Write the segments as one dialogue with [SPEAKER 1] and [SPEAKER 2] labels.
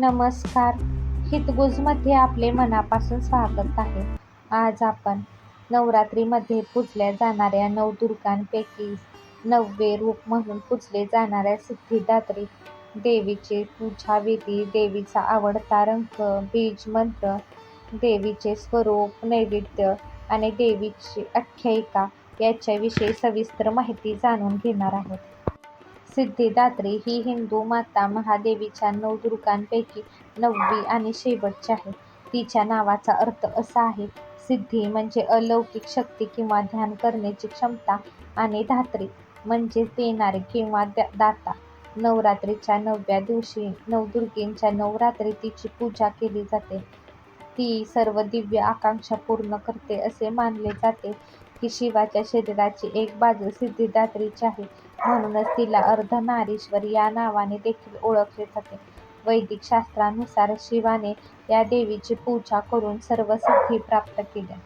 [SPEAKER 1] नमस्कार. हितगुजमध्ये आपले मनापासून स्वागत आहे. आज आपण नवरात्रीमध्ये पूजल्या जाणाऱ्या नवदुर्गांपैकी नववे रूप म्हणून पूजले जाणाऱ्या सिद्धिदात्री देवीचे पूजा विधी देवीचा आवडता रंग बीज मंत्र देवीचे स्वरूप नैवेद्य आणि देवीची आख्यायिका याच्याविषयी सविस्तर माहिती जाणून घेणार आहोत. सिद्धिदात्री ही हिंदू माता महादेवीच्या नवदुर्गांपैकी नववी आणि शेवटची आहे. तिच्या नावाचा अर्थ असा आहे सिद्धी म्हणजे अलौकिक शक्ती किंवा ध्यान करण्याची क्षमता आणि धात्री म्हणजेच देणारे किंवा दाता. नवरात्रीच्या नवव्या दिवशी नवदुर्गेच्या नवरात्री तिची पूजा केली जाते. ती सर्व दिव्य आकांक्षा पूर्ण करते असे मानले जाते की शिवाच्या शरीराची एक बाजू सिद्धिदात्रीची आहे म्हणूनच तिला अर्धनारीश्वर या नावाने देखील ओळखले जाते. वैदिक शास्त्रानुसार शिवाने या देवीची पूजा करून सर्व सिद्धी प्राप्त केल्या.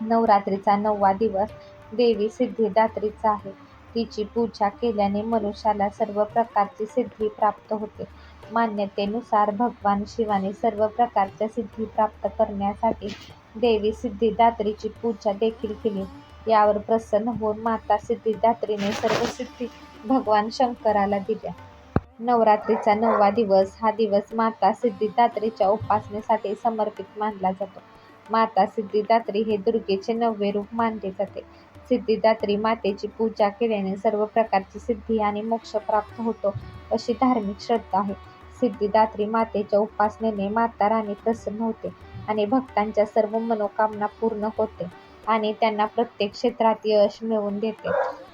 [SPEAKER 1] नवरात्रीचा नववा दिवस देवी सिद्धिदात्रीचा आहे. तिची पूजा केल्याने मनुष्याला सर्व प्रकारची सिद्धी प्राप्त होते. मान्यतेनुसार भगवान शिवाने सर्व प्रकारच्या सिद्धी प्राप्त करण्यासाठी देवी सिद्धिदात्रीची पूजा देखील केली. यावर प्रसन्न होऊन माता सिद्धिदात्रीने सर्व सिद्धी भगवान शंकराला दिल्या. नवरात्रीचा नववा दिवस हा दिवस माता सिद्धिदात्रीच्या उपासनेसाठी समर्पित मानला जातो. माता सिद्धिदात्री हे दुर्गेचे नववे रूप मानले जाते. सिद्धिदात्री मातेची पूजा केल्याने सर्व प्रकारची सिद्धी आणि मोक्ष प्राप्त होतो अशी धार्मिक श्रद्धा आहे. सिद्धिदात्री मातेच्या उपासनेने माता राणी प्रसन्न होते आणि भक्तांच्या सर्व मनोकामना पूर्ण होते आणि त्यांना प्रत्येक क्षेत्रात यश मिळवून देते.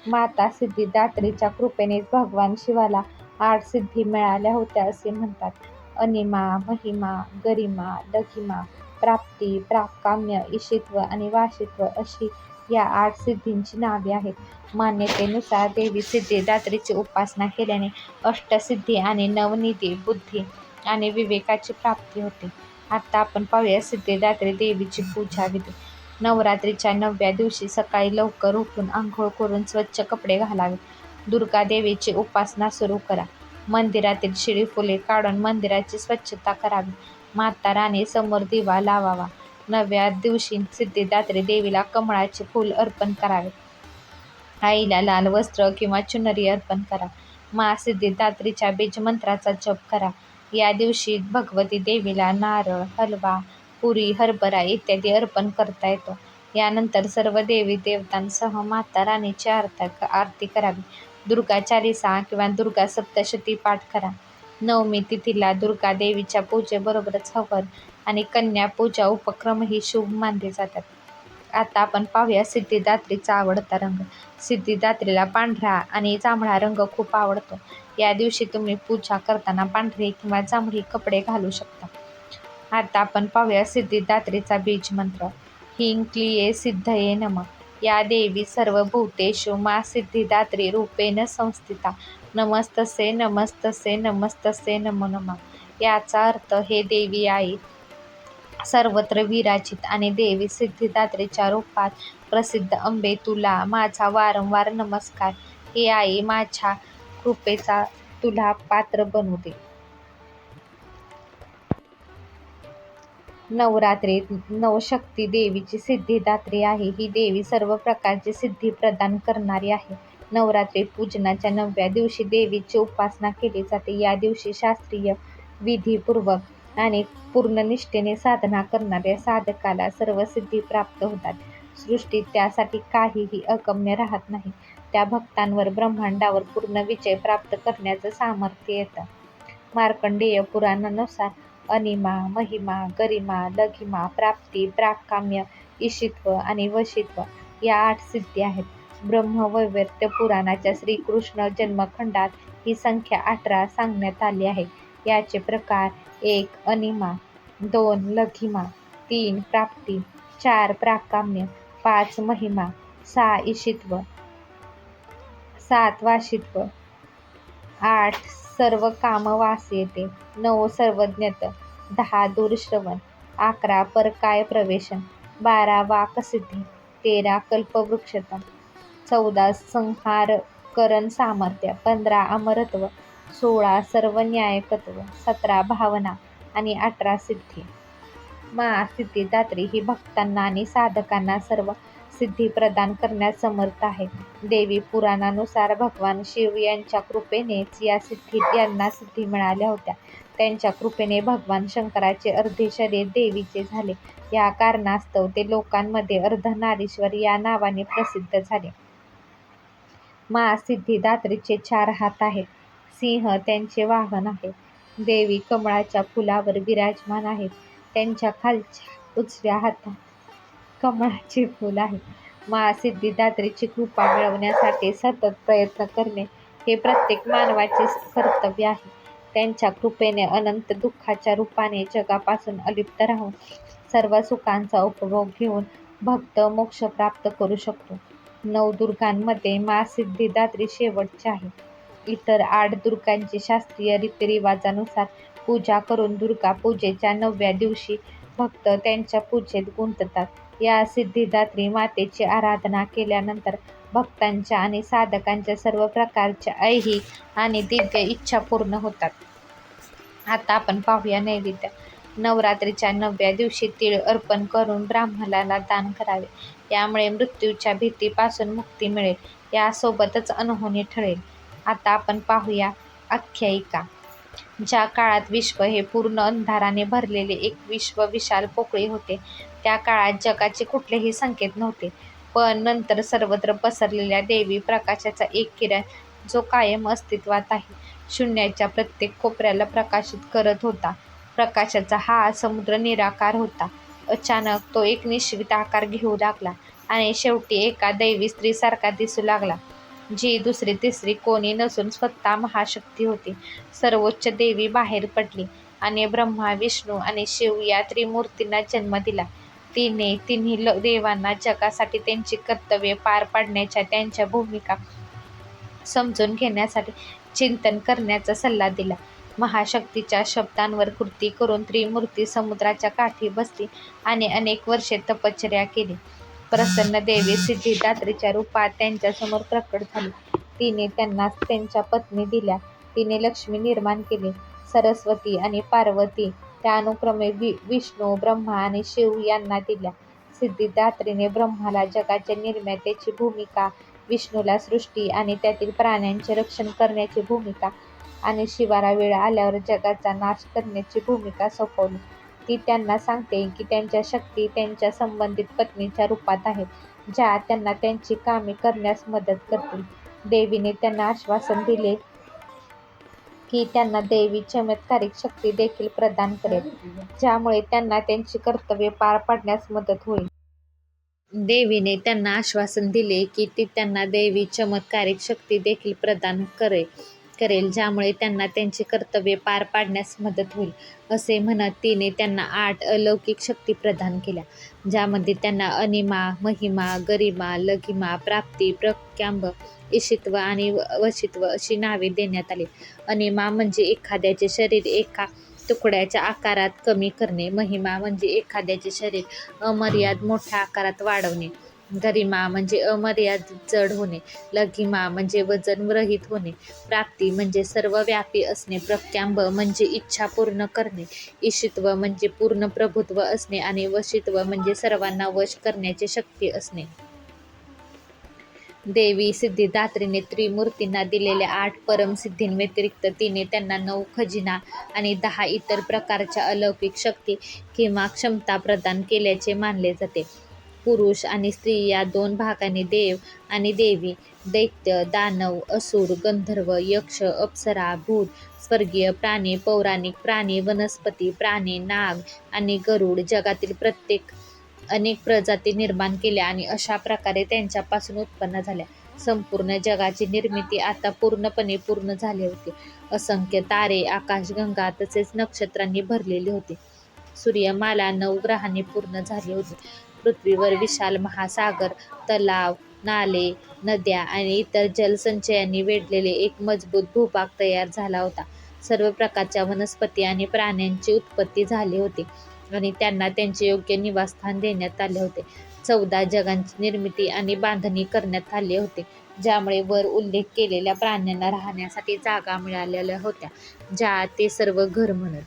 [SPEAKER 1] माता सिद्धिदात्रीच्या कृपेनेच भगवान शिवाला आठ सिद्धी मिळाल्या होत्या असे म्हणतात. अनिमा, महिमा, गरिमा, लघिमा, प्राप्ती, प्राकाम्य, ईशित्व आणि वाशित्व अशी या आठ सिद्धींची नावे आहेत. मान्यतेनुसार देवी सिद्धिदात्रीची उपासना केल्याने अष्टसिद्धी आणि नवनिधी, बुद्धी आणि विवेकाची प्राप्ती होते. आता आपण पाहूया सिद्धिदात्री देवीची पूजा विधी. नवरात्रीच्या नवव्या दिवशी सकाळी लवकर उठून आंघोळ करून स्वच्छ कपडे घालावे. दुर्गा देवीची उपासना सुरू करा. मंदिरातील शिळी फुले काढून मंदिराची स्वच्छता करावी. माता राणी समोर दिवा लावावा. नव्या दिवशी सिद्धिदात्री देवीला कमळाचे फूल अर्पण करावे. आईला लाल वस्त्र किंवा चुनरी अर्पण करा. मा सिद्धिदात्रीच्या बीजमंत्राचा जप करा. या दिवशी भगवती देवीला नारळ, हलवा, पुरी, हरभरा इत्यादी अर्पण करता येतो. यानंतर सर्व देवी देवतांसह माता राणीची आरता आरती करावी. दुर्गा चालिसा किंवा दुर्गा सप्तशती पाठ करा. नवमी तिथीला दुर्गा देवीच्या पूजेबरोबरच हवन आणि कन्या पूजा उपक्रमही शुभ मानले जातात. आता आपण पाहूया सिद्धिदात्रीचा आवडता रंग. सिद्धिदात्रीला पांढरा आणि जांभळा रंग खूप आवडतो. या दिवशी तुम्ही पूजा करताना पांढरे किंवा जांभळी कपडे घालू शकता. आता आपण पाहूया सिद्धिदात्रीचा बीज मंत्र. ह्रीं क्लिये सिद्धये नमः. या देवी सर्व सर्वभूतेषु मा सिद्धिदात्री रूपेण संस्थिता. नमस्तसे नमस्तसे नमस्तसे नमो नमः. याचा अर्थ हे देवी आई सर्वत्र विराजित आणि देवी सिद्धिदात्रीच्या रूपात प्रसिद्ध अंबे तुला माझा वारंवार नमस्कार. हे आई माझ्या कृपेचा तुला पात्र बनू दे. नवरात्रीत नवशक्ती देवीची सिद्धिदात्री आहे. ही देवी सर्व प्रकारची सिद्धी प्रदान करणारी आहे. नवरात्री पूजनाच्या नवव्या दिवशी देवीची उपासना केली जाते. या दिवशी शास्त्रीय विधीपूर्वक आणि पूर्ण निष्ठेने साधना करणाऱ्या साधकाला सर्व सिद्धी प्राप्त होतात. सृष्टीत त्यासाठी काहीही अगम्य राहत नाही. त्या भक्तांवर ब्रह्मांडावर पूर्ण विजय प्राप्त करण्याचं सामर्थ्य येतं. मार्कंडेय पुराणानुसार अनिमा, महिमा, गरिमा, लघिमा, प्राप्ती, प्राकाम्य, ईशित्व आणि वशित्व या आठ सिद्धी आहेत. ब्रह्मवैवर्त पुराणाच्या श्रीकृष्ण जन्मखंडात ही संख्या अठरा सांगण्यात आली आहे. याचे प्रकार एक अनिमा, दोन लघिमा, तीन प्राप्ती, चार प्राकाम्य, पाच महिमा, सहा ईशित्व, सात वाशित्व, आठ सर्व कामवास येते. नऊ सर्वज्ञत. दहा दूरश्रवण, अकरा परकाय प्रवेशन, बारा वाकसिद्धी. तेरा कल्पवृक्षता, चौदा संहारकरण सामर्थ्य, पंधरा अमरत्व, सोळा सर्व न्यायकत्व सतरा भावना आणि अठरा सिद्धी. महासिद्धिदात्री ही भक्तांना आणि साधकांना सर्व सिद्धी प्रदान करण्यास समर्थ आहे. देवी पुराणानुसार भगवान शिव यांच्या कृपेनेच या सिद्धी यांना सिद्धी मिळाल्या होत्या. त्यांच्या कृपेने भगवान शंकराचे अर्धे शरीर देवीचे झाले. या कारणास्तव ते लोकांमध्ये अर्धनारीश्वर या नावाने प्रसिद्ध झाले. मा सिद्धिदात्रीचे चार हात आहेत. सिंह त्यांचे वाहन आहे. देवी कमळाच्या फुलावर विराजमान आहेत. त्यांच्या खालच्या उजव्या हातात कमळाचे फूल आहे. मा सिद्धिदात्रीची कृपा मिळवण्यासाठी सतत प्रयत्न करणे हे प्रत्येक मानवाचे कर्तव्य आहे. त्यांच्या कृपेने अनंत दुःखाच्या रूपाने जगापासून अलिप्त राहून सर्व सुखांचा उपभोग घेऊन भक्त मोक्ष प्राप्त करू शकतो. नवदुर्गांमध्ये महासिद्धिदात्री शेवटची आहे. इतर आठ दुर्गांची शास्त्रीय रीतिरिवाजानुसार पूजा करून दुर्गा पूजेच्या नवव्या दिवशी भक्त त्यांच्या पूजेत गुंततात. या सिद्धिदात्री मातेची आराधना केल्यानंतर भक्तांच्या आणि साधकांच्या सर्व प्रकारच्या ऐहिक आणि दिव्य इच्छा पूर्ण होतात. आता आपण पाहूया नैवेद्य. नवरात्रीच्या नवव्या दिवशी तीळ अर्पण करून ब्राह्मणाला दान करावे. यामुळे मृत्यूच्या भीतीपासून मुक्ती मिळेल. यासोबतच अनहोनी ठरेल आता आपण पाहूया आख्यायिका. ज्या काळात विश्व हे पूर्ण अंधाराने भरलेले एक विश्व विशाल पोकळी होते, त्या काळात जगाचे कुठलेही संकेत नव्हते. पण नंतर सर्वत्र पसरलेल्या दैवी प्रकाशाचा एक किरण जो कायम अस्तित्वात आहे, शून्याच्या प्रत्येक कोपऱ्याला प्रकाशित करत होता. प्रकाशाचा हा समुद्र निराकार होता. अचानक तो एक निश्चित आकार घेऊ लागला आणि शेवटी एका दैवी स्त्रीसारखा दिसू लागला, जी दुसरी तिसरी कोणी नसून स्वतः महाशक्ती होती. सर्वोच्च देवी बाहेर पडली आणि ब्रह्मा, विष्णू आणि शिव या त्रिमूर्तींना जन्म दिला. तिने तिन्ही देवांना जगासाठी त्यांची कर्तव्ये पार पाडण्याच्या त्यांच्या भूमिका समजून घेण्यासाठी चिंतन करण्याचा सल्ला दिला. महाशक्तीच्या शब्दांवर कृती करून त्रिमूर्ती समुद्राच्या काठी बसली आणि अनेक वर्षे तपश्चर्या केली. प्रसन्न देवी सिद्धिदात्रीच्या रूपात त्यांच्यासमोर प्रकट झाली. तिने त्यांना त्यांच्या पत्नी दिल्या. तिने लक्ष्मी निर्माण केली. सरस्वती आणि पार्वती त्या अनुक्रमे विष्णू, ब्रह्मा आणि शिव यांना दिल्या. सिद्धिदात्रीने ब्रह्माला जगाच्या निर्मात्याची भूमिका, विष्णूला सृष्टी आणि त्यातील प्राण्यांचे रक्षण करण्याची भूमिका आणि शिवाला वेळ आल्यावर जगाचा नाश करण्याची भूमिका सोपवली. ती त्यांना सांगते की त्यांच्या शक्ती त्यांच्या संबंधित पत्नीच्या रूपात आहेत, ज्या त्यांना त्यांची कामे करण्यास मदत करतील. देवीने त्यांना आश्वासन दिले ही त्यांना दैवी चमत्कारिक शक्ती देखील प्रदान करेल, ज्यामुळे त्यांना त्यांची कर्तव्ये पार पाडण्यास मदत होईल. देवीने त्यांना आश्वासन दिले की ती त्यांना दैवी चमत्कारिक शक्ती देखील प्रदान करेल, ज्यामुळे त्यांना त्यांची कर्तव्ये पार पाडण्यास मदत होईल. असे म्हणत तिने त्यांना आठ अलौकिक शक्ती प्रदान केल्या, ज्यामध्ये त्यांना अनिमा, महिमा, गरिमा, लघिमा, प्राप्ती, प्रक्यांब ईशित्व आणि वशित्व अशी नावे देण्यात आली. अनिमा म्हणजे एखाद्याचे शरीर एका तुकड्याच्या आकारात कमी करणे. महिमा म्हणजे एखाद्याचे शरीर अमर्याद मोठ्या आकारात वाढवणे. गरिमा म्हणजे अमर्याद जड होणे. लघिमा म्हणजे वजन रहित होणे. प्राप्ती म्हणजे सर्वव्यापी असणे. प्रत्यांब म्हणजे इच्छा पूर्ण करणे. ईशित्व म्हणजे पूर्ण प्रभुत्व असणे आणि वशित्व म्हणजे सर्वांना वश करण्याची शक्ती असणे. देवी सिद्धिदात्रीने त्रिमूर्तींना दिलेल्या आठ परमसिद्धींव्यतिरिक्त तिने त्यांना नऊ खजिना आणि दहा इतर प्रकारच्या अलौकिक शक्ती किंवा क्षमता प्रदान केल्याचे मानले जाते. पुरुष आणि स्त्री या दोन भागांनी देव आणि देवी, दैत्य, दानव, असुर, गंधर्व, यक्ष, अप्सरा, भूत, स्वर्गीय प्राणी, पौराणिक प्राणी, वनस्पती प्राणी, नाग आणि गरुड जगातील प्रत्येक अनेक प्रजाती निर्माण केल्या आणि अशा प्रकारे त्यांच्यापासून उत्पन्न झाल्या. संपूर्ण जगाची निर्मिती आता पूर्णपणे पूर्ण झाली होती. असंख्य तारे, आकाशगंगा तसेच नक्षत्रांनी भरलेली होती. सूर्यमाला नऊ ग्रहांनी पूर्ण झाली होती. पृथ्वीवर विशाल महासागर, तलाव, नाले, नद्या आणि इतर जलसंचयांनी वेढलेले एक मजबूत भूभाग तयार झाला होता. सर्व प्रकारच्या वनस्पती आणि प्राण्यांची उत्पत्ती झाली होती आणि त्यांना त्यांचे योग्य निवासस्थान देण्यात आले होते. चौदा जगांची निर्मिती आणि बांधणी करण्यात आले होते ज्यामुळे वर उल्लेख केलेल्या प्राण्यांना राहण्यासाठी जागा मिळालेल्या होत्या ज्या ते सर्व घर म्हणत.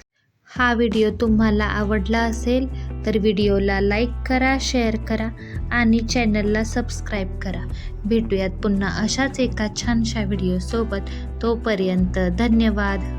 [SPEAKER 1] हा व्हिडिओ तुम्हाला आवडला असेल तर व्हिडिओला लाईक करा शेअर करा आणि चॅनलला सबस्क्राईब करा. भेटूयात पुन्हा अशाच एका छानशा व्हिडिओसोबत. तोपर्यंत धन्यवाद.